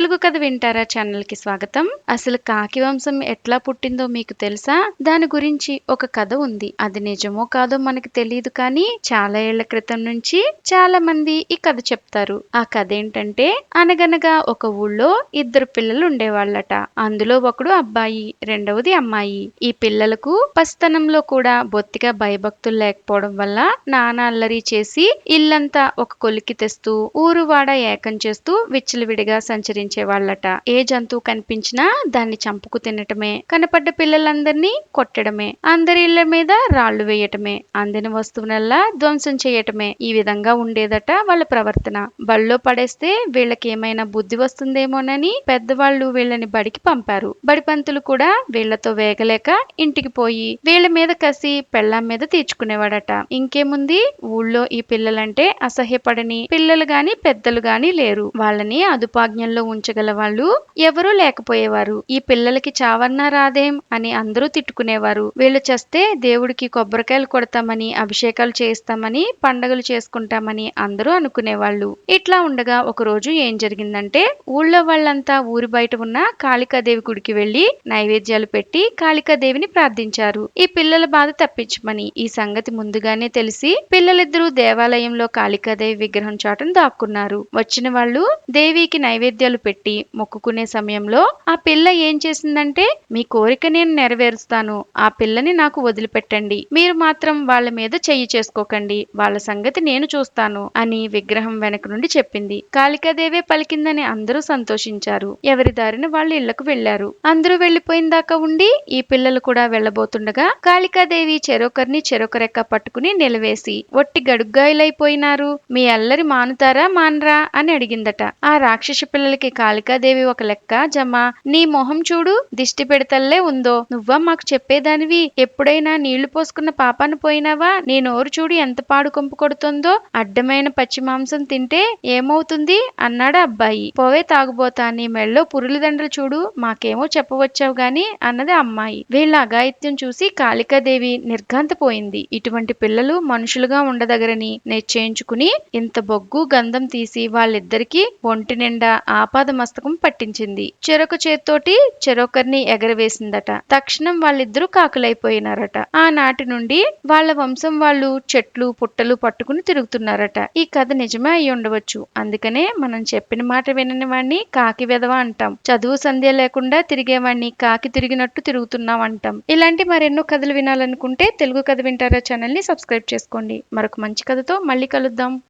తెలుగు కథ వింటారా ఛానల్కి స్వాగతం. అసలు కాకి వంశం ఎట్లా పుట్టిందో మీకు తెలుసా? దాని గురించి ఒక కథ ఉంది. అది నిజమో కాదో మనకు తెలియదు కానీ చాలా ఏళ్ళ క్రితం నుంచి చాలా మంది ఈ కథ చెప్తారు. ఆ కథ ఏంటంటే అనగనగా ఒక ఊళ్ళో ఇద్దరు పిల్లలు ఉండేవాళ్ళట. అందులో ఒకడు అబ్బాయి రెండవది అమ్మాయి. ఈ పిల్లలకు పస్తనంలో కూడా బొత్తిగా భయభక్తులు లేకపోవడం వల్ల నానా అల్లరి చేసి ఇల్లంతా ఒక కొలికి తెస్తూ ఊరు వాడ ఏకం చేస్తూ విచ్చలవిడిగా సంచరించారు వాళ్ళట. ఏ జంతువు కనిపించినా దాన్ని చంపుకు తినటమే కనపడ్డ పిల్లలందరినీ కొట్టడమే అందరి ఇళ్ళ మీద రాళ్ళు వేయటమే అందిన వస్తువునల్లా ధ్వంసం చేయటమే ఈ విధంగా ఉండేదట వాళ్ళ ప్రవర్తన. బళ్ళో పడేస్తే వీళ్ళకి ఏమైనా బుద్ధి వస్తుందేమోనని పెద్దవాళ్ళు వీళ్ళని బడికి పంపారు. బడిపంతులు కూడా వీళ్ళతో వేగలేక ఇంటికి పోయి వీళ్ళ మీద కసి పెళ్ళాం మీద తీర్చుకునేవాడట. ఇంకేముంది? ఊళ్ళో ఈ పిల్లలంటే అసహ్యపడని పిల్లలు గాని పెద్దలు గాని లేరు. వాళ్ళని అదుపాజ్ఞంలో ఉంచగల వాళ్ళు ఎవరూ లేకపోయేవారు. ఈ పిల్లలకి చావన్నా రాదేం? అని అందరూ తిట్టుకునేవారు. వీళ్ళు చస్తే దేవుడికి కొబ్బరికాయలు కొడతామని అభిషేకాలు చేస్తామని పండగలు చేసుకుంటామని అందరూ అనుకునేవాళ్ళు. ఇట్లా ఉండగా ఒక రోజు ఏం జరిగిందంటే ఊళ్ళో వాళ్ళంతా ఊరి బయట ఉన్న కాళికాదేవి గుడికి వెళ్ళి నైవేద్యాలు పెట్టి కాళికాదేవిని ప్రార్థించారు. ఈ పిల్లల బాధ తప్పించమని ఈ సంగతి ముందుగానే తెలిసి పిల్లలిద్దరూ దేవాలయంలో కాళికాదేవి విగ్రహం చాటును దాక్కున్నారు. వచ్చిన వాళ్ళు దేవికి నైవేద్యాలు పెట్టి మొక్కుకునే సమయంలో ఆ పిల్ల ఏం చేసిందంటే మీ కోరిక నేను నెరవేరుస్తాను. ఆ పిల్లని నాకు వదిలిపెట్టండి. మీరు మాత్రం వాళ్ళ మీద చెయ్యి చేసుకోకండి. వాళ్ళ సంగతి నేను చూస్తాను అని విగ్రహం వెనక నుండి చెప్పింది. కాళికాదేవే పలికిందని అందరూ సంతోషించారు. ఎవరి దారిన వాళ్ళు ఇళ్ళకు వెళ్ళారు అందరూ వెళ్ళిపోయిన దాకా ఉండి ఈ పిల్లలు కూడా వెళ్ళబోతుండగా కాళికాదేవి చెరొకరిని చెరొకరెక్క పట్టుకుని నిలవేసి ఒట్టి గడుగ్గాయలైపోయినారు. మీ అల్లరి మానుతారా మానరా? అని అడిగిందట. ఆ రాక్షసి పిల్లలకి కాళికాదేవి ఒక లెక్క జమ నీ మొహం చూడు దిష్టి పెడతల్లే ఉందో. నువ్వా మాకు చెప్పేదానివి? ఎప్పుడైనా నీళ్ళు పోసుకున్న పాపాను పోయినావా? నీ నోరు చూడు ఎంత పాడు కొంపు కొడుతుందో. అడ్డమైన పచ్చి మాంసం తింటే ఏమవుతుంది? అన్నాడు అబ్బాయి. పోవే తాగుబోతా. నీ మెళ్ళో పురుల దండలు చూడు. మాకేమో చెప్పవచ్చావు గాని అన్నది అమ్మాయి. వీళ్ళ అఘాయిత్యం చూసి కాళికాదేవి నిర్ఘాంతపోయింది. ఇటువంటి పిల్లలు మనుషులుగా ఉండదగరని నిశ్చయించుకుని ఇంత బొగ్గు గంధం తీసి వాళ్ళిద్దరికీ ఒంటి నిండా ఆపాద మస్తకం పట్టించింది. చెరొక చేత్తోటి చెరొకరిని ఎగరవేసిందట. తక్షణం వాళ్ళిద్దరూ కాకులైపోయినారట. ఆనాటి నుండి వాళ్ళ వంశం వాళ్ళు చెట్లు పుట్టలు పట్టుకుని తిరుగుతున్నారట. ఈ కథ నిజమే అయి ఉండవచ్చు. అందుకనే మనం చెప్పిన మాట వినని వాణ్ణి కాకి వెధవ అంటాం. చదువు సంధ్య లేకుండా తిరిగేవాణ్ణి కాకి తిరిగినట్టు తిరుగుతున్నాం అంటాం. ఇలాంటి మరెన్నో కథలు వినాలనుకుంటే తెలుగు కథ వింటారా ఛానల్ని సబ్స్క్రైబ్ చేసుకోండి. మరొక మంచి కథతో మళ్ళీ కలుద్దాం.